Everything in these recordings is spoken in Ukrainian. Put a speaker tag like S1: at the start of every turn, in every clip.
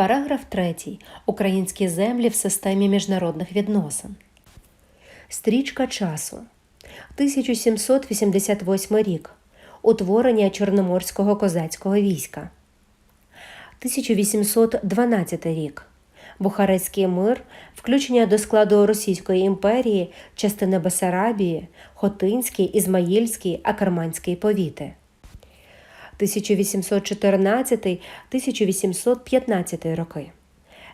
S1: Параграф 3. Українські землі в системі міжнародних відносин. Стрічка часу. 1788 рік. Утворення Чорноморського козацького війська. 1812 рік. Бухарецький мир, включення до складу Російської імперії частини Бесарабії, Хотинський, Ізмаїльський, Акарманський повіти. 1814-1815 роки.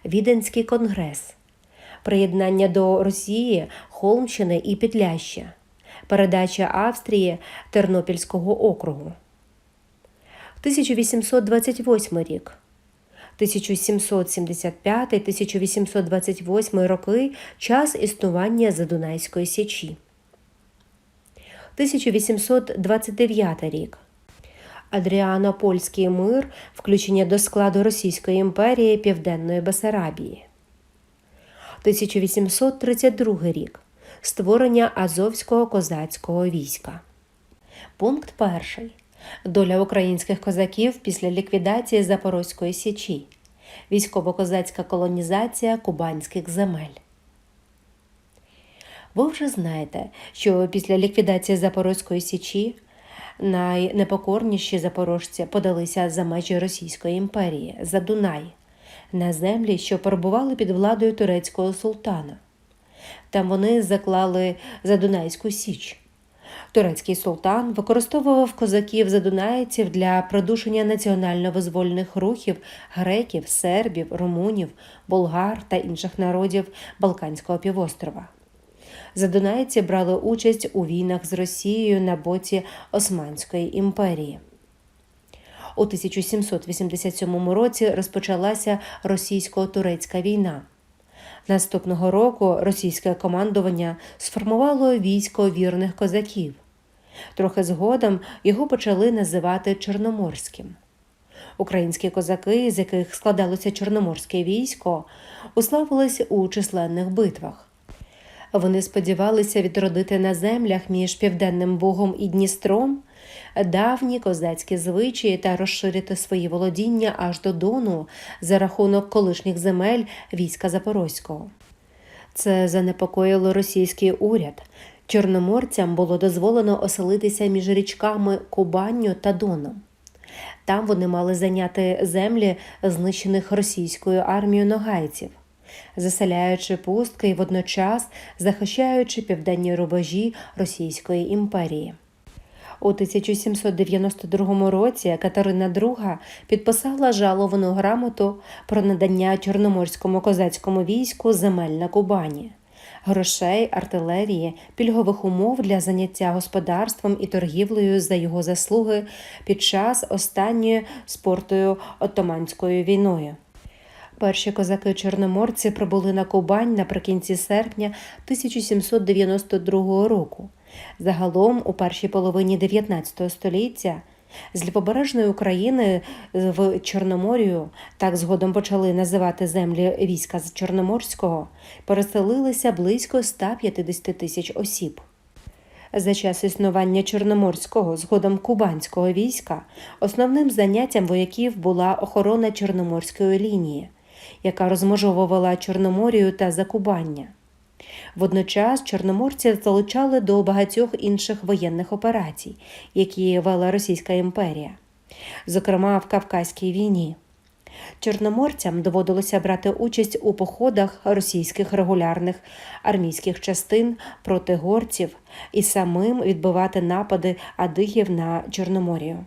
S1: Віденський конгрес. Приєднання до Росії Холмщини і Підляща. Передача Австрії Тернопільського округу. 1828 рік. 1775-1828 роки час існування Задунайської січі. 1829 рік. Адріано-Польський мир, включення до складу Російської імперії Південної Бесарабії. 1832 рік. Створення Азовського козацького війська. Пункт перший. Доля українських козаків після ліквідації Запорозької січі. Військово-козацька колонізація кубанських земель. Ви вже знаєте, що після ліквідації Запорозької січі найнепокорніші запорожці подалися за межі Російської імперії за Дунай на землі, що перебували під владою турецького султана. Там вони заклали Задунайську Січ. Турецький султан використовував козаків задунайців для придушення національно-визвольних рухів греків, сербів, румунів, болгар та інших народів Балканського півострова. Задунайці брали участь у війнах з Росією на боці Османської імперії. У 1787 році розпочалася російсько-турецька війна. Наступного року російське командування сформувало військо вірних козаків. Трохи згодом його почали називати Чорноморським. Українські козаки, з яких складалося Чорноморське військо, уславились у численних битвах. Вони сподівалися відродити на землях між Південним Богом і Дністром давні козацькі звичаї та розширити свої володіння аж до Дону за рахунок колишніх земель війська Запорозького. Це занепокоїло російський уряд. Чорноморцям було дозволено оселитися між річками Кубанню та Доном. Там вони мали зайняти землі, знищених російською армією ногайців, заселяючи пустки і водночас захищаючи південні рубежі Російської імперії. У 1792 році Катерина II підписала жаловану грамоту про надання Чорноморському козацькому війську земель на Кубані, грошей, артилерії, пільгових умов для заняття господарством і торгівлею за його заслуги під час останньої спортою Отоманською війною. Перші козаки-чорноморці прибули на Кубань наприкінці серпня 1792 року. Загалом, у першій половині 19 століття, з лівобережної України в Чорноморію, так згодом почали називати землі війська з Чорноморського, переселилися близько 150 тисяч осіб. За час існування Чорноморського, згодом кубанського війська, основним заняттям вояків була охорона Чорноморської лінії, яка розмежовувала Чорноморію та Закубання. Водночас чорноморці залучали до багатьох інших воєнних операцій, які вела Російська імперія, зокрема в Кавказькій війні. Чорноморцям доводилося брати участь у походах російських регулярних армійських частин проти горців і самим відбивати напади адигів на Чорноморію.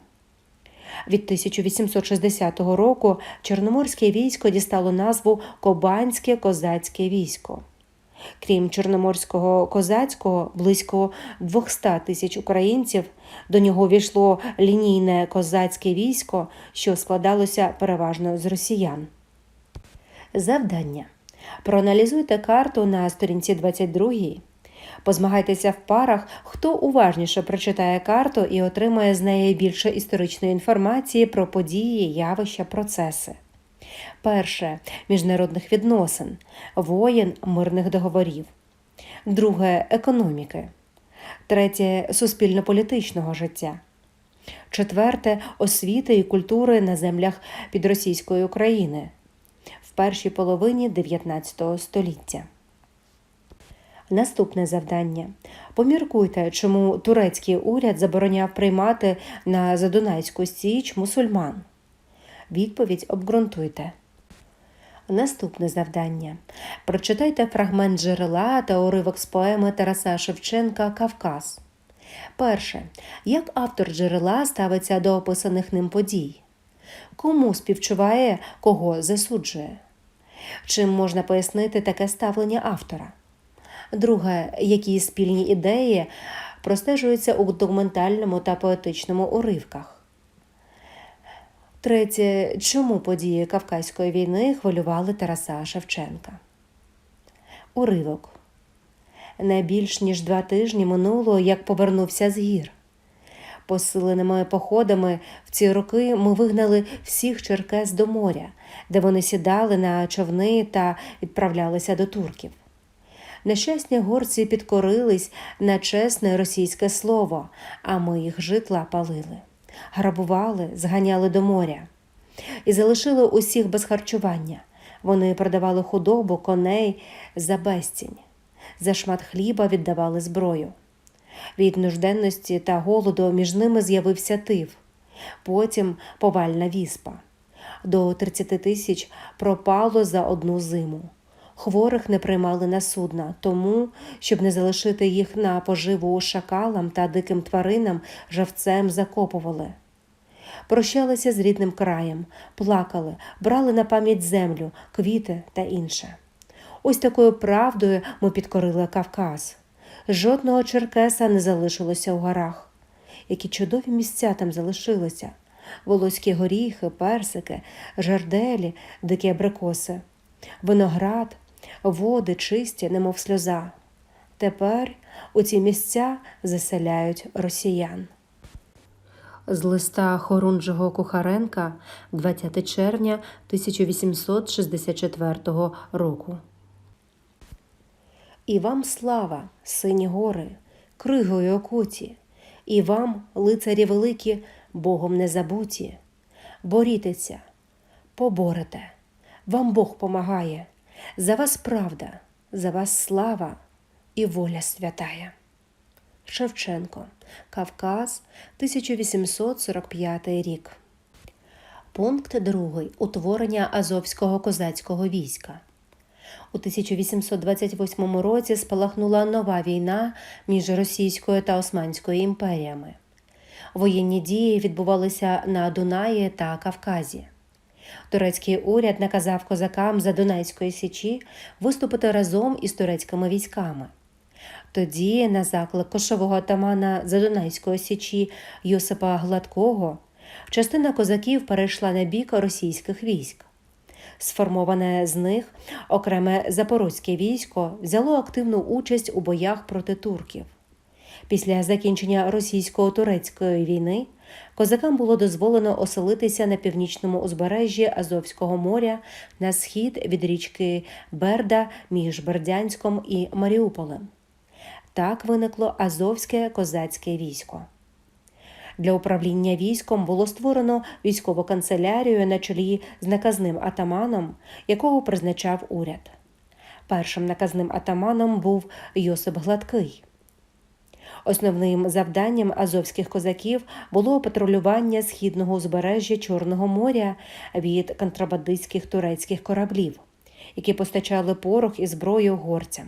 S1: Від 1860 року Чорноморське військо дістало назву Кобанське козацьке військо. Крім чорноморського козацького, близько 200 тисяч українців до нього війшло лінійне козацьке військо, що складалося переважно з росіян. Завдання. Проаналізуйте карту на сторінці 22. Позмагайтеся в парах, хто уважніше прочитає карту і отримає з неї більше історичної інформації про події, явища, процеси. Перше міжнародних відносин, воєн мирних договорів. Друге економіки. Третє суспільно-політичного життя. Четверте освіти і культури на землях підросійської України. в першій половині 19 століття. Наступне завдання. Поміркуйте, чому турецький уряд забороняв приймати на Задунайську Січ мусульман. Відповідь обґрунтуйте. Наступне завдання. Прочитайте фрагмент джерела та уривок з поеми Тараса Шевченка Кавказ. Перше. Як автор джерела ставиться до описаних ним подій? Кому співчуває, кого засуджує? Чим можна пояснити таке ставлення автора? Друге, які спільні ідеї простежуються у документальному та поетичному уривках? Третє, чому події Кавказької війни хвилювали Тараса Шевченка? Уривок. Не більш ніж два тижні минуло, як повернувся з гір. Посиленими походами в ці роки ми вигнали всіх черкес до моря, де вони сідали на човни та відправлялися до турків. Нещасні горці підкорились на чесне російське слово, а ми їх житла палили, грабували, зганяли до моря і залишили усіх без харчування. Вони продавали худобу, коней за безцінь, за шмат хліба віддавали зброю. Від нужденності та голоду між ними з'явився тиф, потім повальна віспа. До 30 тисяч пропало за одну зиму. Хворих не приймали на судна, тому, щоб не залишити їх на поживу шакалам та диким тваринам, живцем закопували. Прощалися з рідним краєм, плакали, брали на пам'ять землю, квіти та інше. Ось такою правдою ми підкорили Кавказ. Жодного черкеса не залишилося у горах. Які чудові місця там залишилися волоські горіхи, персики, жарделі, дикі абрикоси, виноград, води чисті, немов сльоза. Тепер у ці місця заселяють росіян. З листа Хорунжого Кухаренка 20 червня 1864 року. І вам слава, сині гори, кригою окуті, і вам, лицарі великі, Богом не забуті. Борітеся, поборете, вам Бог помагає, за вас правда, за вас слава і воля святая. Шевченко, Кавказ, 1845 рік. Пункт 2. Утворення Азовського козацького війська. У 1828 році спалахнула нова війна між Російською та Османською імперіями. Воєнні дії відбувалися на Дунаї та Кавказі. Турецький уряд наказав козакам за Дунайської січі виступити разом із турецькими військами. Тоді, на заклик кошового атамана Задунайської січі Йосипа Гладкого, частина козаків перейшла на бік російських військ. Сформоване з них окреме запорозьке військо взяло активну участь у боях проти турків. Після закінчення російсько-турецької війни козакам було дозволено оселитися на північному узбережжі Азовського моря на схід від річки Берда між Бердянськом і Маріуполем. Так виникло Азовське козацьке військо. Для управління військом було створено військову канцелярію на чолі з наказним атаманом, якого призначав уряд. Першим наказним атаманом був Йосип Гладкий. Основним завданням азовських козаків було патрулювання східного узбережжя Чорного моря від контрабандистських турецьких кораблів, які постачали порох і зброю горцям.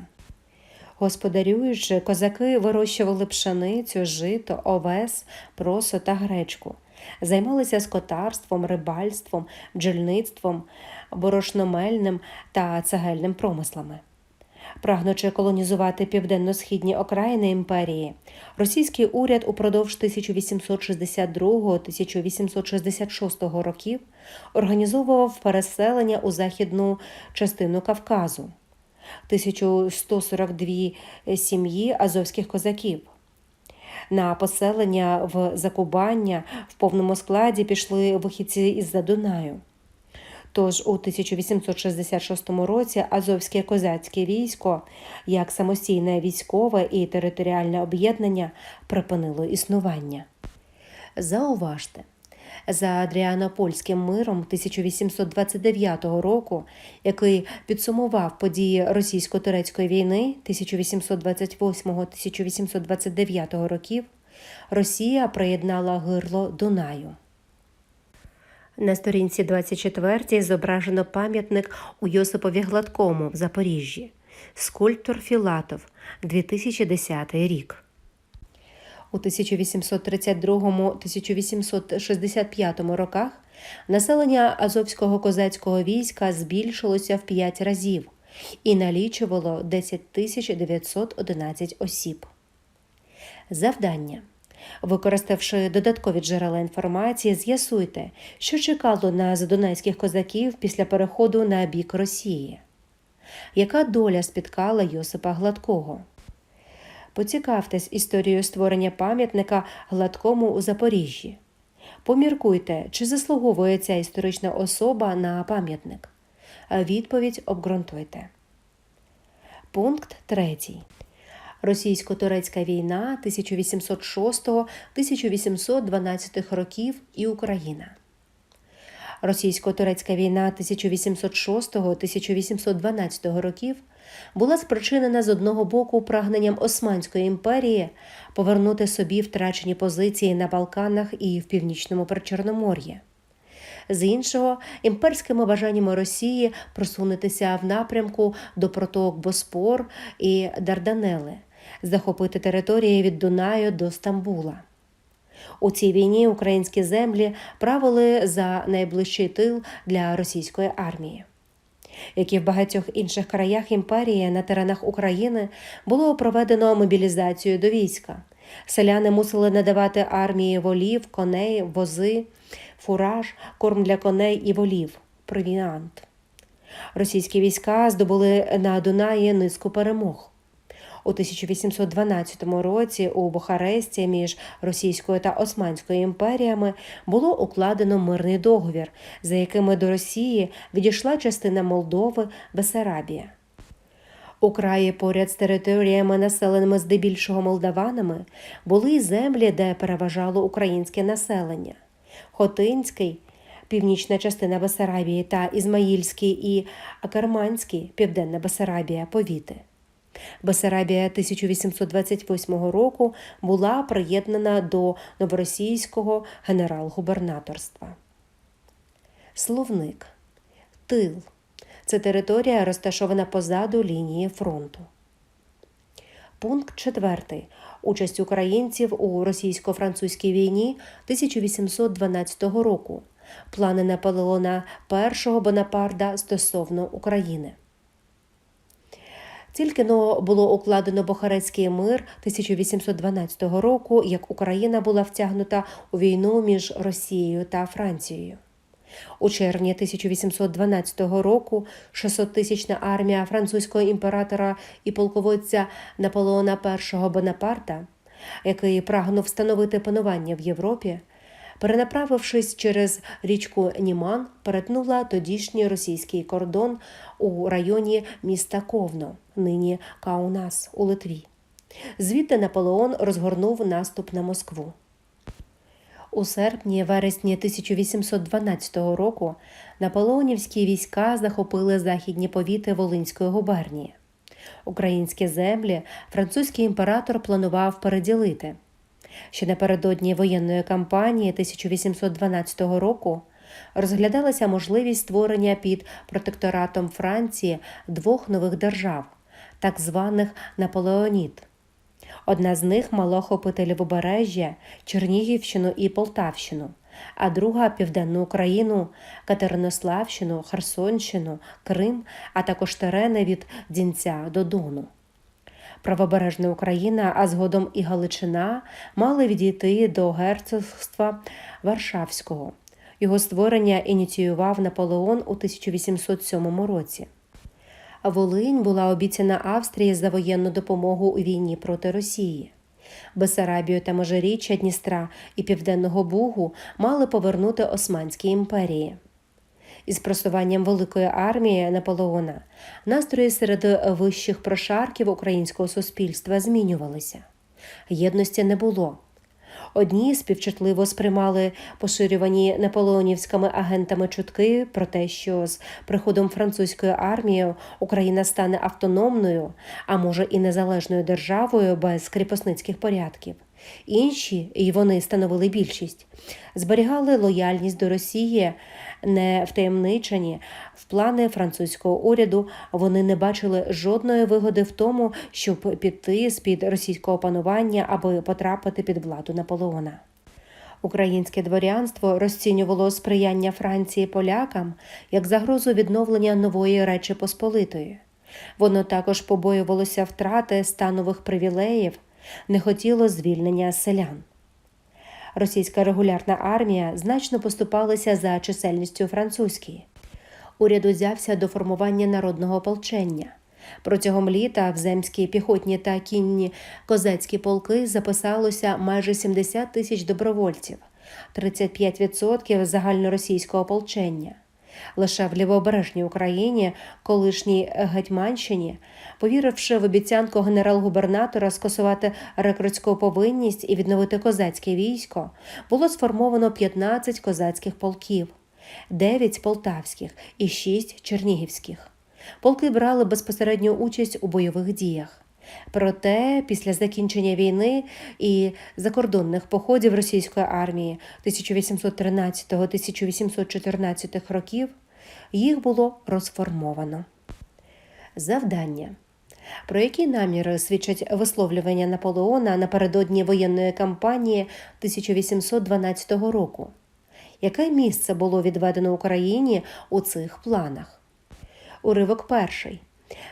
S1: Господарюючи, козаки вирощували пшеницю, жито, овес, просо та гречку, займалися скотарством, рибальством, бджільництвом, борошномельним та цегельним промислами. Прагнучи колонізувати південно-східні окраїни імперії, російський уряд упродовж 1862-1866 років організовував переселення у західну частину Кавказу. 1142 сім'ї азовських козаків. На поселення в Закубання в повному складі пішли вихідці із-за Дунаю. Тож у 1866 році Азовське козацьке військо, як самостійне військове і територіальне об'єднання, припинило існування. Зауважте, За Адріанопольським миром 1829 року, який підсумував події російсько-турецької війни 1828-1829 років, Росія приєднала гирло Дунаю. На сторінці 24 зображено пам'ятник у Йосипові Гладкому в Запоріжжі. Скульптор Філатов, 2010 рік. У 1832-1865 роках населення Азовського козацького війська збільшилося в 5 разів і налічувало 10 тисяч 911 осіб. Завдання. Використавши додаткові джерела інформації, з'ясуйте, що чекало на задунайських козаків після переходу на бік Росії. Яка доля спіткала Йосипа Гладкого? Поцікавтесь історією створення пам'ятника Гладкому у Запоріжжі. Поміркуйте, чи заслуговує ця історична особа на пам'ятник. Відповідь обґрунтуйте. Пункт 3. Російсько-турецька війна 1806-1812 років і Україна. Російсько-турецька війна 1806-1812 років була спричинена з одного боку прагненням Османської імперії повернути собі втрачені позиції на Балканах і в північному Причорномор'ї. З іншого, імперськими бажаннями Росії просунутися в напрямку до проток Боспор і Дарданели, захопити території від Дунаю до Стамбула. У цій війні українські землі правили за найближчий тил для російської армії. Як і в багатьох інших краях імперії на теренах України було проведено мобілізацію до війська. Селяни мусили надавати армії волів, коней, вози, фураж, корм для коней і волів, провіант. Російські війська здобули на Дунаї низку перемог. У 1812 році у Бухаресті між Російською та Османською імперіями було укладено мирний договір, за якими до Росії відійшла частина Молдови Бесарабія. У краї поряд з територіями, населеними здебільшого молдаванами, були землі, де переважало українське населення. Хотинський, північна частина Бесарабії та Ізмаїльський і Акарманський, південна Бесарабія, повіти. Бесарабія 1828 року була приєднана до новоросійського генерал-губернаторства. Словник Тил це територія, розташована позаду лінії фронту. Пункт 4. Участь українців у російсько-французькій війні 1812 року. Плани Наполеона І Бонапарда стосовно України. Тільки но було укладено Бохарецький мир 1812 року, як Україна була втягнута у війну між Росією та Францією. У червні 1812 року 600-тисячна армія французького імператора і полководця Наполеона І Бонапарта, який прагнув встановити панування в Європі, перенаправившись через річку Німан, перетнула тодішній російський кордон у районі міста Ковно, нині Каунас у Литві. Звідти Наполеон розгорнув наступ на Москву. У серпні вересні 1812 року наполеонівські війська захопили західні повіти Волинської губернії. Українські землі французький імператор планував переділити. Ще напередодні воєнної кампанії 1812 року розглядалася можливість створення під протекторатом Франції двох нових держав, так званих Наполеоніт. Одна з них мала охопити Лівобережжя, Чернігівщину і Полтавщину, а друга південну Україну, Катеринославщину, Херсонщину, Крим, а також терени від Дінця до Дону. Правобережна Україна, а згодом і Галичина мали відійти до герцогства Варшавського. Його створення ініціював Наполеон у 1807 році. Волинь була обіцяна Австрії за воєнну допомогу у війні проти Росії. Бесарабію та Можиріччя Дністра і Південного Бугу мали повернути Османській імперії. Із просуванням великої армії Наполеона настрої серед вищих прошарків українського суспільства змінювалися. Єдності не було. Одні співчутливо сприймали поширювані наполеонівськими агентами чутки про те, що з приходом французької армії Україна стане автономною, а може і незалежною державою без кріпосницьких порядків. Інші, і вони становили більшість, зберігали лояльність до Росії, не втаємничені в плани французького уряду. Вони не бачили жодної вигоди в тому, щоб піти з під російського панування, аби потрапити під владу Наполеона. Українське дворянство розцінювало сприяння Франції полякам як загрозу відновлення нової Речі Посполитої. Воно також побоювалося втрати станових привілеїв, не хотіло звільнення селян. Російська регулярна армія значно поступалася за чисельністю французькій. Уряд узявся до формування народного ополчення. Протягом літа в земські піхотні та кінні козацькі полки записалося майже 70 тисяч добровольців, 35% загальноросійського ополчення. Лише в лівобережній Україні, колишній Гетьманщині, повіривши в обіцянку генерал-губернатора скасувати рекрутську повинність і відновити козацьке військо, було сформовано 15 козацьких полків, 9 полтавських і 6 чернігівських. Полки брали безпосередню участь у бойових діях. Проте після закінчення війни і закордонних походів російської армії 1813-1814 років їх було розформовано. Завдання. Про які наміри свідчать висловлювання Наполеона напередодні воєнної кампанії 1812 року? Яке місце було відведено Україні у цих планах? Уривок перший.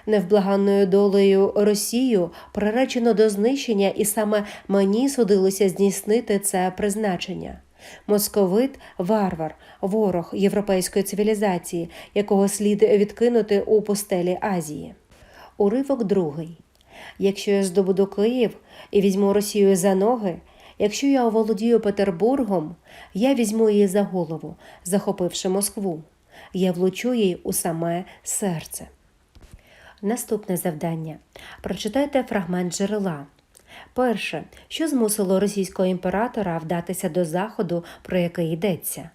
S1: Невблаганною долею Росію приречено до знищення, і саме мені судилося здійснити це призначення. Московит варвар, ворог європейської цивілізації, якого слід відкинути у постелі Азії. Уривок другий. Якщо я здобуду Київ і візьму Росію за ноги, якщо я оволодію Петербургом, я візьму її за голову, захопивши Москву. Я влучу їй у саме серце. Наступне завдання. Прочитайте фрагмент джерела. Перше, що змусило російського імператора вдатися до заходу, про який йдеться.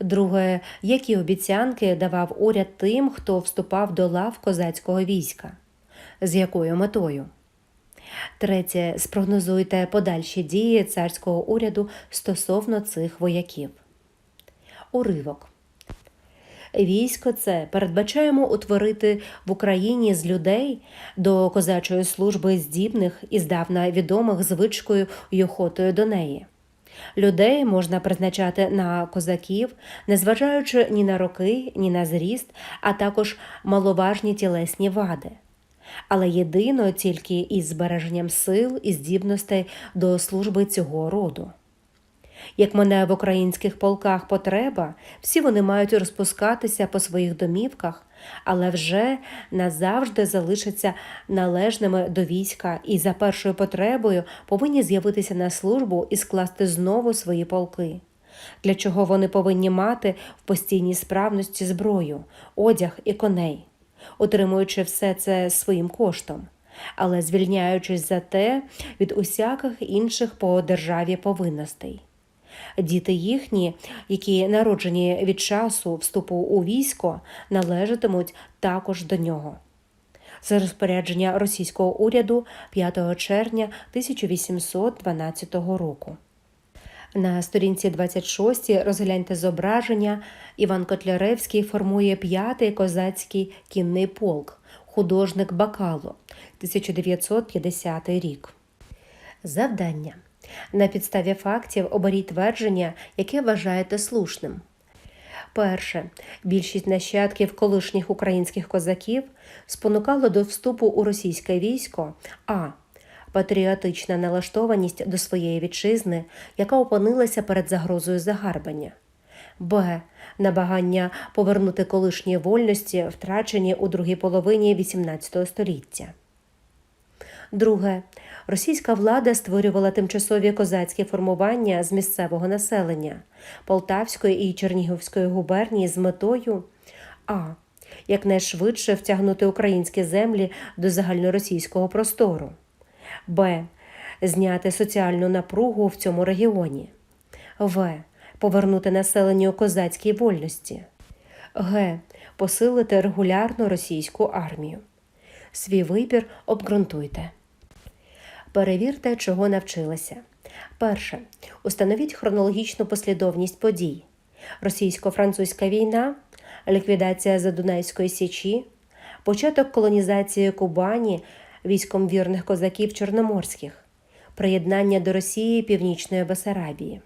S1: Друге, які обіцянки давав уряд тим, хто вступав до лав козацького війська, з якою метою. Третє, спрогнозуйте подальші дії царського уряду стосовно цих вояків. Уривок. Військо це передбачаємо утворити в Україні з людей до козачої служби здібних і здавна відомих звичкою й охотою до неї. Людей можна призначати на козаків, незважаючи ні на роки, ні на зріст, а також маловажні тілесні вади. Але єдино тільки із збереженням сил і здібностей до служби цього роду. Як мене в українських полках потреба, всі вони мають розпускатися по своїх домівках, але вже назавжди залишаться належними до війська і за першою потребою повинні з'явитися на службу і скласти знову свої полки. Для чого вони повинні мати в постійній справності зброю, одяг і коней, отримуючи все це своїм коштом, але звільняючись за те від усяких інших по державі повинностей. Діти їхні, які народжені від часу вступу у військо, належатимуть також до нього. Це розпорядження російського уряду 5 червня 1812 року. На сторінці 26 розгляньте зображення. Іван Котляревський формує п'ятий козацький кінний полк, художник Бакало, 1950 рік. Завдання. На підставі фактів оберіть твердження, яке вважаєте слушним. Перше, більшість нащадків колишніх українських козаків спонукало до вступу у російське військо а. Патріотична налаштованість до своєї вітчизни, яка опинилася перед загрозою загарбання, б. Набагання повернути колишні вольності, втрачені у другій половині XVIII століття. Друге, російська влада створювала тимчасові козацькі формування з місцевого населення Полтавської і Чернігівської губернії з метою а. Якнайшвидше втягнути українські землі до загальноросійського простору, б. зняти соціальну напругу в цьому регіоні. В. Повернути населенню козацькій вольності. Г. Посилити регулярну російську армію. Свій вибір обґрунтуйте. Перевірте, чого навчилися. Перше. Установіть хронологічну послідовність подій. Російсько-французька війна, ліквідація Задунайської січі, початок колонізації Кубані військом вірних козаків чорноморських, приєднання до Росії Північної Бесарабії.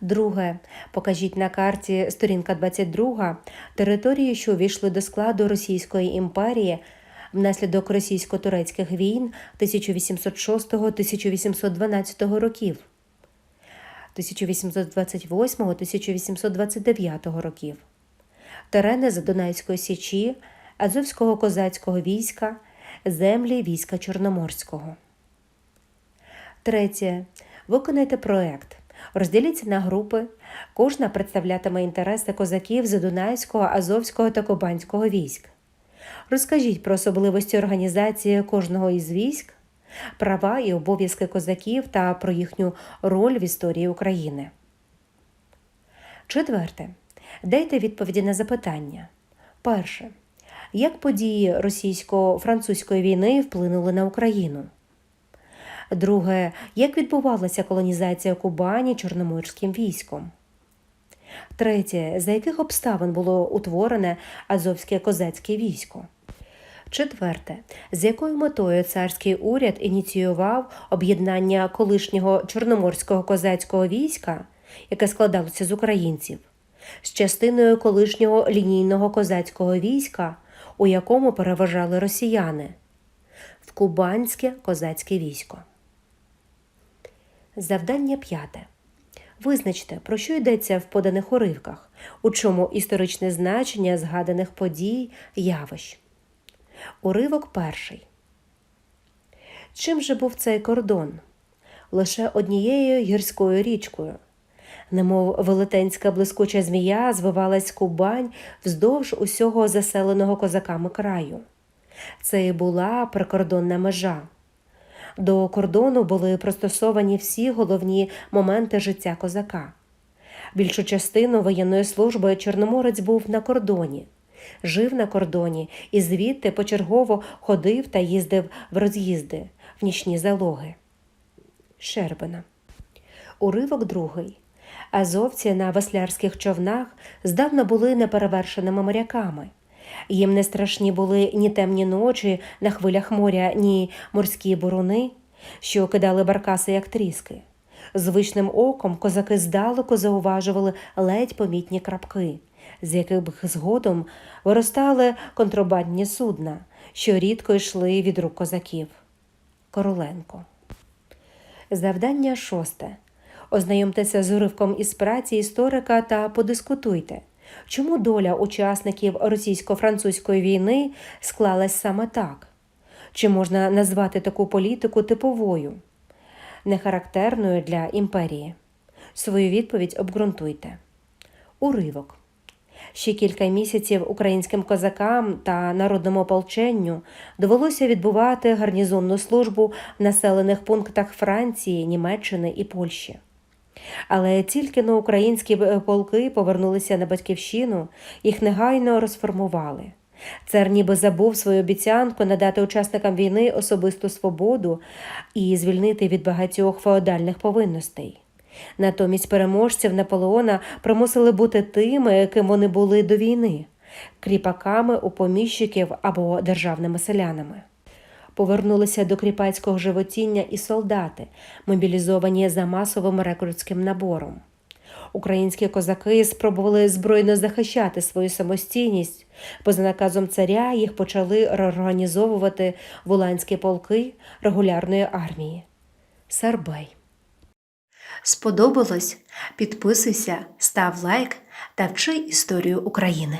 S1: Друге. Покажіть на карті сторінка 22 території, що увійшли до складу Російської імперії внаслідок російсько-турецьких війн 1806-1812 років, 1828-1829 років, терени Задунайської січі, Азовського козацького війська, землі війська Чорноморського. Третє. Виконайте проект. Розділіться на групи. Кожна представлятиме інтереси козаків Задунайського, Азовського та Кубанського військ. Розкажіть про особливості організації кожного із військ, права і обов'язки козаків та про їхню роль в історії України. Четверте. Дайте відповіді на запитання. Перше. Як події російсько-французької війни вплинули на Україну? Друге. Як відбувалася колонізація Кубані Чорноморським військом? Третє. За яких обставин було утворене Азовське козацьке військо? Четверте. З якою метою царський уряд ініціював об'єднання колишнього чорноморського козацького війська, яке складалося з українців, з частиною колишнього лінійного козацького війська, у якому переважали росіяни, в Кубанське козацьке військо. Завдання п'яте. Визначте, про що йдеться в поданих уривках, у чому історичне значення згаданих подій, явищ. Уривок перший. Чим же був цей кордон? Лише однією гірською річкою. Немов велетенська блискуча змія звивалась Кубань вздовж усього заселеного козаками краю. Це і була прикордонна межа. До кордону були пристосовані всі головні моменти життя козака. Більшу частину воєнної служби Чорноморець був на кордоні, жив на кордоні і звідти почергово ходив та їздив в роз'їзди, в нічні залоги. Щербина. Уривок другий. Азовці на веслярських човнах здавна були неперевершеними моряками. Їм не страшні були ні темні ночі на хвилях моря, ні морські буруни, що кидали баркаси, як тріски. Звичним оком козаки здалеку зауважували ледь помітні крапки, з яких згодом виростали контрабандні судна, що рідко йшли від рук козаків. Короленко. Завдання шосте. Ознайомтеся з уривком із праці історика та подискутуйте, чому доля учасників російсько-французької війни склалась саме так? Чи можна назвати таку політику типовою, нехарактерною для імперії? Свою відповідь обґрунтуйте. Уривок. Ще кілька місяців українським козакам та народному ополченню довелося відбувати гарнізонну службу в населених пунктах Франції, Німеччини і Польщі. Але тільки на українські полки повернулися на батьківщину, їх негайно розформували. Цар ніби забув свою обіцянку надати учасникам війни особисту свободу і звільнити від багатьох феодальних повинностей. Натомість переможців Наполеона примусили бути тими, ким вони були до війни кріпаками у поміщиків або державними селянами. Повернулися до кріпацького животіння і солдати, мобілізовані за масовим рекрутським набором. Українські козаки спробували збройно захищати свою самостійність, бо за наказом царя їх почали реорганізовувати воланські полки регулярної армії. Сарбей. Сподобалось? Підписуйся, став лайк та вчи історію України.